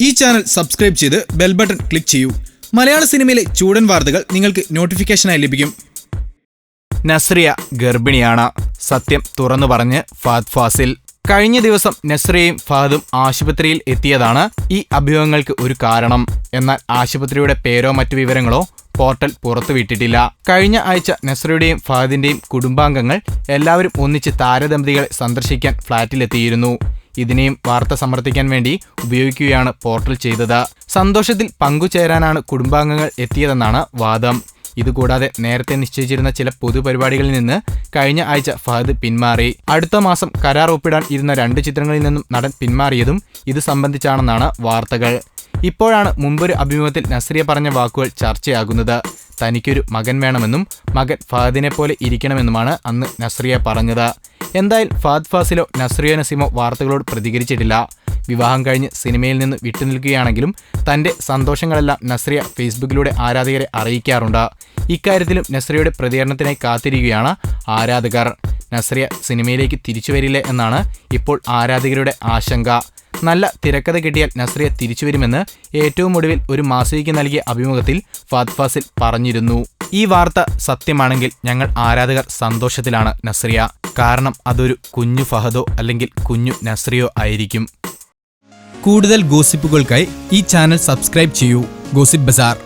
ഈ channel subscribe ചെയ്ത് bell button click ചെയ്യൂ. മലയാള സിനിമയിലെ ചൂടൻ വാർത്തകൾ നിങ്ങൾക്ക് നോട്ടിഫിക്കേഷനായി ലഭിക്കും. നസ്രിയ ഗർഭിണിയാണ്. സത്യം തുറന്നു പറഞ്ഞ് ഫാദ് ഫാസിൽ. കഴിഞ്ഞ ദിവസം നസ്രിയയും ഫഹദും ആശുപത്രിയിൽ എത്തിയതാണ് ഈ അഭ്യൂഹങ്ങൾക്ക് ഒരു കാരണം. എന്നാൽ ആശുപത്രിയുടെ പേരോ മറ്റു വിവരങ്ങളോ പോർട്ടൽ പുറത്തുവിട്ടിട്ടില്ല. കഴിഞ്ഞ ആഴ്ച നസ്രയുടെയും ഫഹദിന്റെയും കുടുംബാംഗങ്ങൾ എല്ലാവരും ഒന്നിച്ച് താരദമ്പതികളെ സന്ദർശിക്കാൻ ഫ്ളാറ്റിലെത്തിയിരുന്നു. ഇതിനെയും വാർത്ത സമർത്ഥിക്കാൻ വേണ്ടി ഉപയോഗിക്കുകയാണ് പോർട്ടൽ ചെയ്തത്. സന്തോഷത്തിൽ പങ്കുചേരാനാണ് കുടുംബാംഗങ്ങൾ എത്തിയതെന്നാണ് വാദം. ഇതുകൂടാതെ നേരത്തെ നിശ്ചയിച്ചിരുന്ന ചില പൊതുപരിപാടികളിൽ നിന്ന് കഴിഞ്ഞ ആഴ്ച ഫഹദ് പിന്മാറി. അടുത്ത മാസം കരാർ ഒപ്പിടാൻ ഇരുന്ന രണ്ട് ചിത്രങ്ങളിൽ നിന്നും നടൻ പിന്മാറിയതും ഇത് സംബന്ധിച്ചാണെന്നാണ് വാർത്തകൾ. ഇപ്പോഴാണ് മുമ്പൊരു അഭിമുഖത്തിൽ നസ്രിയ പറഞ്ഞ വാക്കുകൾ ചർച്ചയാകുന്നത്. തനിക്കൊരു മകൻ വേണമെന്നും മകൻ ഫഹദിനെ പോലെ ഇരിക്കണമെന്നുമാണ് അന്ന് നസ്രിയ പറഞ്ഞത്. എന്തായാലും ഫാദ് ഫാസിലോ നസ്രിയ നസീമോ വാർത്തകളോട് പ്രതികരിച്ചിട്ടില്ല. വിവാഹം കഴിഞ്ഞ് സിനിമയിൽ നിന്ന് വിട്ടുനിൽക്കുകയാണെങ്കിലും തന്റെ സന്തോഷങ്ങളെല്ലാം നസ്രിയ ഫേസ്ബുക്കിലൂടെ ആരാധകരെ അറിയിക്കാറുണ്ട്. ഇക്കാര്യത്തിലും നസ്രിയയുടെ പ്രതികരണത്തിനായി കാത്തിരിക്കുകയാണ് ആരാധകർ. നസ്രിയ സിനിമയിലേക്ക് തിരിച്ചു വരില്ലേ എന്നാണ് ഇപ്പോൾ ആരാധകരുടെ ആശങ്ക. നല്ല തിരക്കഥ കിട്ടിയാൽ നസ്രിയ തിരിച്ചുവരുമെന്ന് ഏറ്റവും ഒടുവിൽ ഒരു മാസികയ്ക്ക് നൽകിയ അഭിമുഖത്തിൽ ഫാദ് ഫാസിൽ പറഞ്ഞിരുന്നു. ഈ വാർത്ത സത്യമാണെങ്കിൽ ഞങ്ങൾ ആരാധകർ സന്തോഷത്തിലാണ് നസ്രിയ. കാരണം അതൊരു കുഞ്ഞു ഫഹദോ അല്ലെങ്കിൽ കുഞ്ഞു നസ്രിയോ ആയിരിക്കും. കൂടുതൽ ഗോസിപ്പുകൾക്കായി ഈ ചാനൽ സബ്സ്ക്രൈബ് ചെയ്യൂ. ഗോസിപ്പ് ബസാർ.